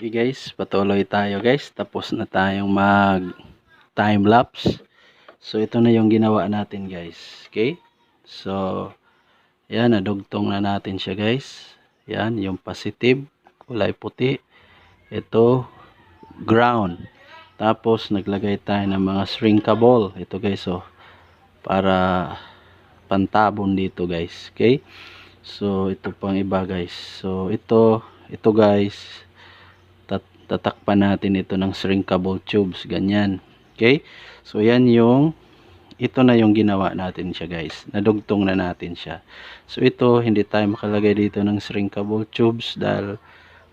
Okay guys, patuloy tayo guys. Tapos na tayong mag time lapse. So ito na yung ginawa natin guys. Okay? So yan, nadugtong na natin siya guys. Yan, yung positive, kulay puti. Ito, ground. Tapos naglagay tayo ng mga shrinkable. Ito guys oh. Para pantabon dito guys. Okay? So ito pang iba guys. So ito, ito guys tatakpan natin ito ng shrinkable tubes ganyan. Okay? So yan yung ito na yung ginawa natin siya guys. Nadugtong na natin siya. So ito hindi tayo makalagay dito ng shrinkable tubes dahil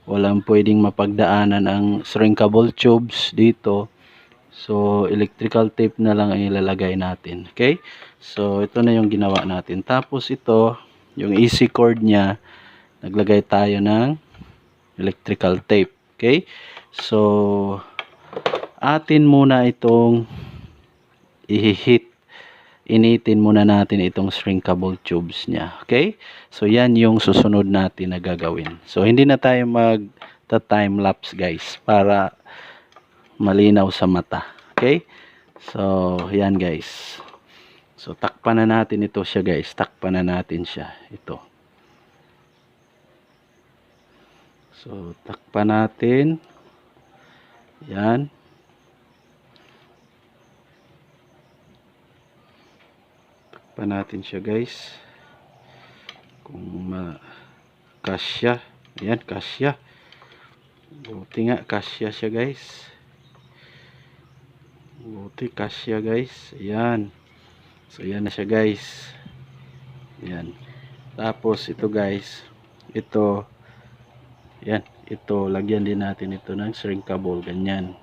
walang pwedeng mapagdaanan ang shrinkable tubes dito. So electrical tape na lang ang ilalagay natin. Okay? So ito na yung ginawa natin. Tapos ito yung easy cord nya naglagay tayo ng electrical tape Okay? So, atin muna itong ihihit. Initin muna natin itong shrinkable tubes niya. Okay? So, yan yung susunod natin na gagawin. So, hindi na tayo mag time lapse guys para malinaw sa mata. Okay? So, yan guys. So, takpan na natin ito siya guys. Takpan na natin siya. Ito. So, takpan natin. Yan. Takpan natin siya guys. Kung ma kasya. Yan, kasya. Buti nga, kasya siya guys. Buti, kasya guys. Yan. So, yan na siya guys. Yan. Tapos, ito guys. Ito, yan, ito, lagyan din natin ito ng shrinkable, ganyan.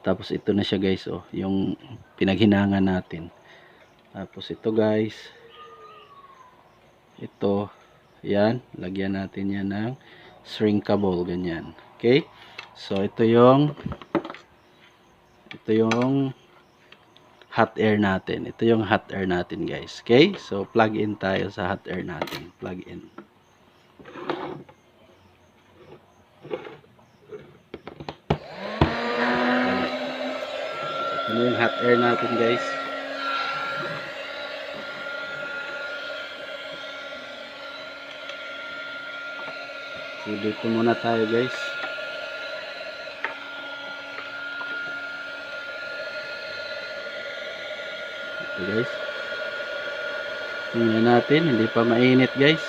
Tapos ito na siya guys, oh, yung pinaghinangan natin. Tapos ito guys, ito, yan, lagyan natin yan ng shrinkable, ganyan. Okay? So, ito yung, ito yung hot air natin. Ito yung hot air natin guys. Okay? So, plug in tayo sa hot air natin. Plug in. Ano yung hot air natin guys? So dito muna tayo guys. Guys. Tingnan natin, hindi pa mainit guys.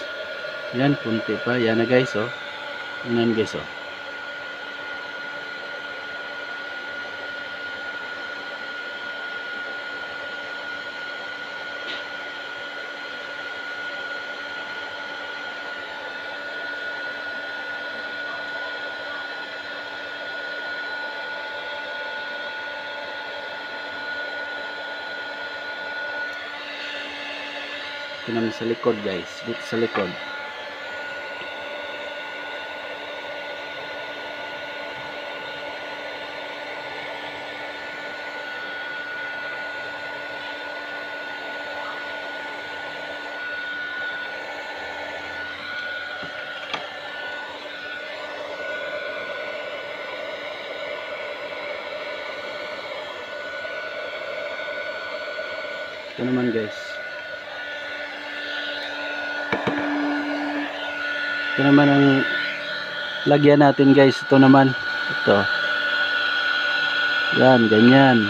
Yan, punti pa. Yan na guys oh. Tingnan guys oh. Ito naman sa likod guys. Dito sa likod. Ito naman guys. Ito naman ang lagyan natin guys. Ito naman. Ito. Yan, ganyan.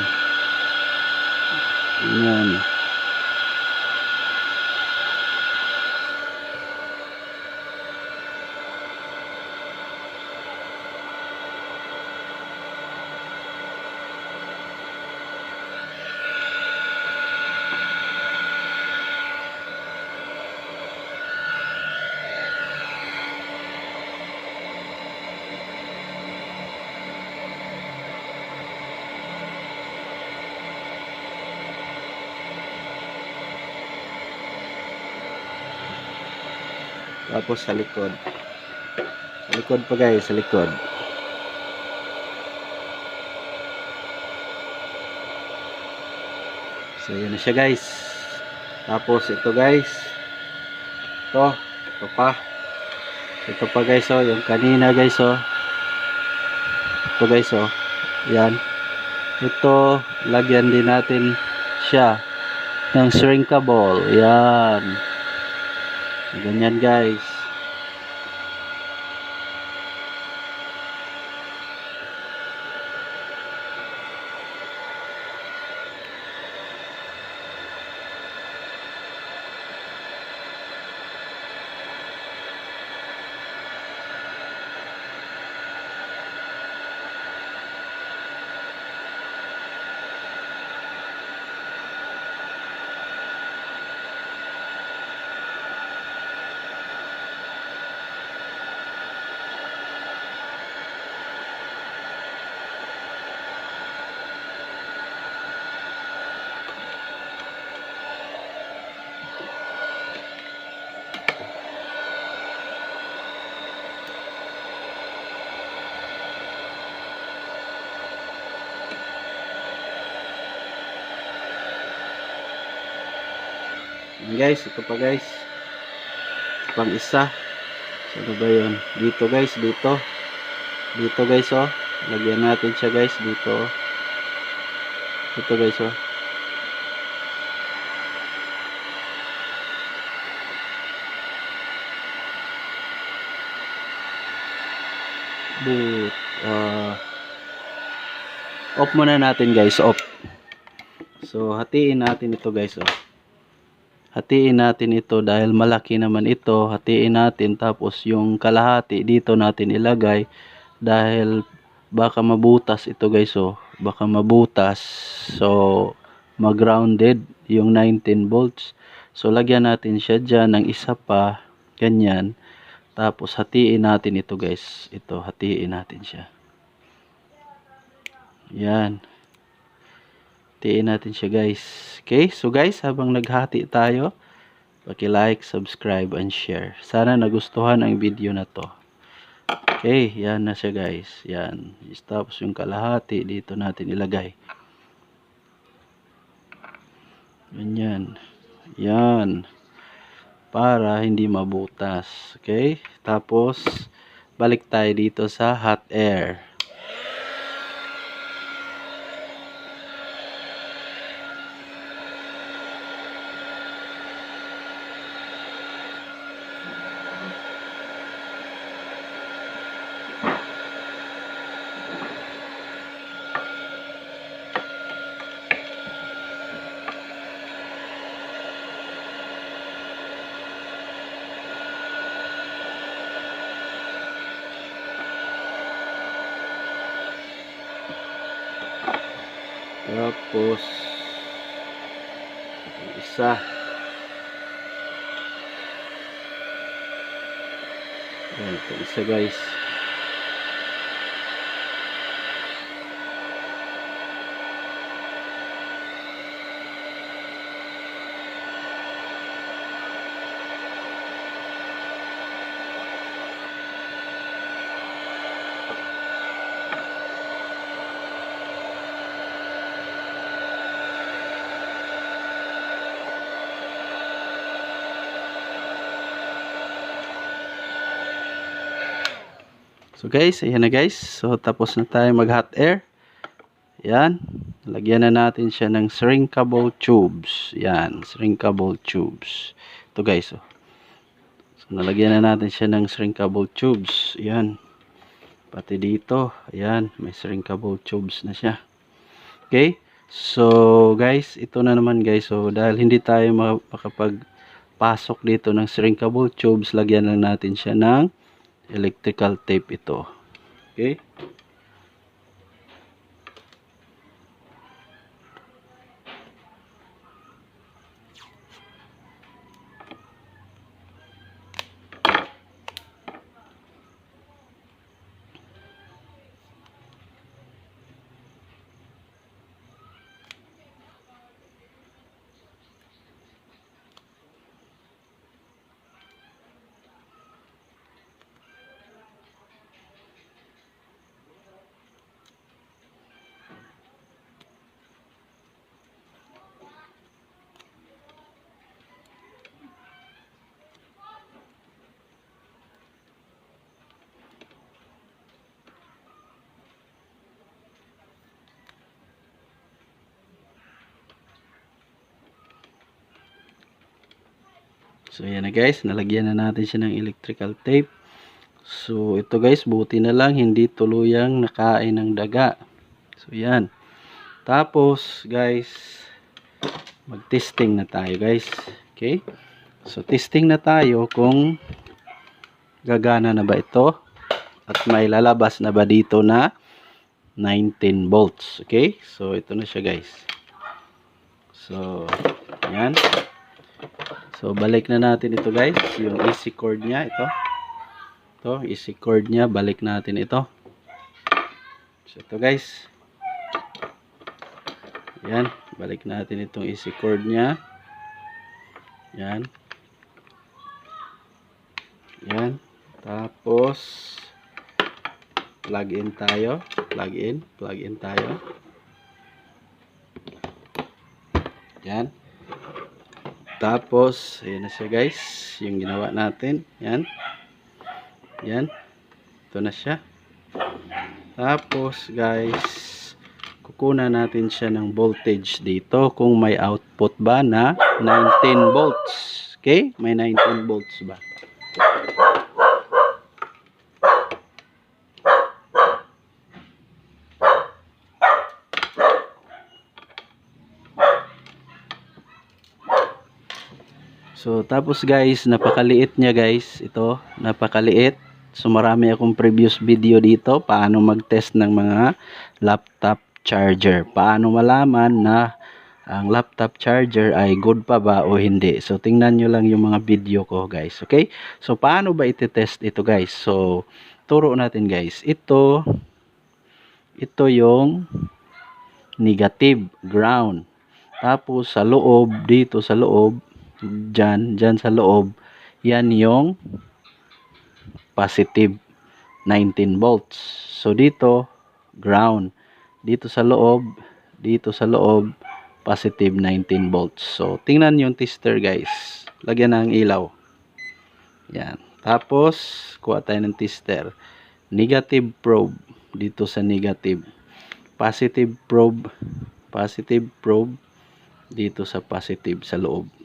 Ganyan. Tapos sa likod. Sa likod pa guys, sa likod. So yun na siya guys. Tapos ito guys. Ito, ito pa. Ito pa guys oh, yung kanina guys oh. Ito guys, oh. Yan. Ito, lagyan din natin siya ng shrinkable. Yan. Ganyan guys. Guys, ito pa guys. Pang isa. Ano ba yun? Dito guys, dito. Dito guys oh. Lagyan natin siya guys dito. oh. Ito guys oh. But, uh, off muna natin guys, off. So, hatiin natin ito guys oh hatiin natin ito dahil malaki naman ito. Hatiin natin tapos yung kalahati dito natin ilagay dahil baka mabutas ito guys oh. Baka mabutas. So mag-grounded yung 19 volts. So lagyan natin siya dyan ng isa pa ganyan. Tapos hatiin natin ito guys. Ito hatiin natin siya. Yan Hatiin natin siya guys. Okay, so guys, habang naghati tayo, paki-like, subscribe, and share. Sana nagustuhan ang video na to. Okay, yan na siya guys. Yan. Tapos yung kalahati, dito natin ilagay. Ganyan. Yan. Para hindi mabutas. Okay, tapos balik tayo dito sa hot air. Tapos isa. Yan, ito isa guys. So guys, ayan na guys. So tapos na tayo mag hot air. Yan. Lagyan na natin siya ng shrinkable tubes. Yan, shrinkable tubes. Ito guys, oh. So nalagyan na natin siya ng shrinkable tubes. Yan. Pati dito, ayan, may shrinkable tubes na siya. Okay? So guys, ito na naman guys. So dahil hindi tayo makapag pasok dito ng shrinkable tubes, lagyan lang natin siya ng electrical tape ito. Okay? So yan na guys, nalagyan na natin siya ng electrical tape. So ito guys, buti na lang hindi tuluyang nakain ng daga. So yan. Tapos guys, mag-testing na tayo guys. Okay? So testing na tayo kung gagana na ba ito at may lalabas na ba dito na 19 volts. Okay? So ito na siya guys. So yan. So, balik na natin ito guys. Yung easy cord niya, ito. Ito, easy cord niya. Balik natin ito. So, ito guys. Yan. Balik natin itong easy cord niya. Yan. Yan. Tapos, plug in tayo. Plug in. Plug in tayo. Yan. Tapos, ayan na siya guys. Yung ginawa natin. Yan. Yan. Ito na siya. Tapos guys, kukunan natin siya ng voltage dito kung may output ba na 19 volts. Okay? May 19 volts ba? So, tapos guys, napakaliit niya guys. Ito, napakaliit. So, marami akong previous video dito. Paano mag-test ng mga laptop charger. Paano malaman na ang laptop charger ay good pa ba o hindi. So, tingnan nyo lang yung mga video ko guys. Okay? So, paano ba iti-test ito guys? So, turo natin guys. Ito, ito yung negative ground. Tapos, sa loob, dito sa loob, dyan, dyan sa loob, yan yung positive 19 volts. So, dito, ground. Dito sa loob, dito sa loob, positive 19 volts. So, tingnan yung tester guys. Lagyan ng ilaw. Yan. Tapos, kuha tayo ng tester. Negative probe. Dito sa negative. Positive probe. Positive probe. Dito sa positive sa loob.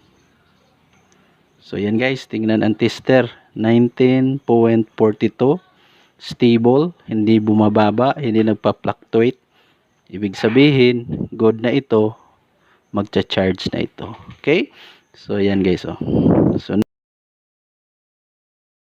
So, yan guys. Tingnan ang tester. 19.42. Stable. Hindi bumababa. Hindi nagpa-fluctuate. Ibig sabihin, good na ito. Magcha-charge na ito. Okay? So, yan guys. Oh. So,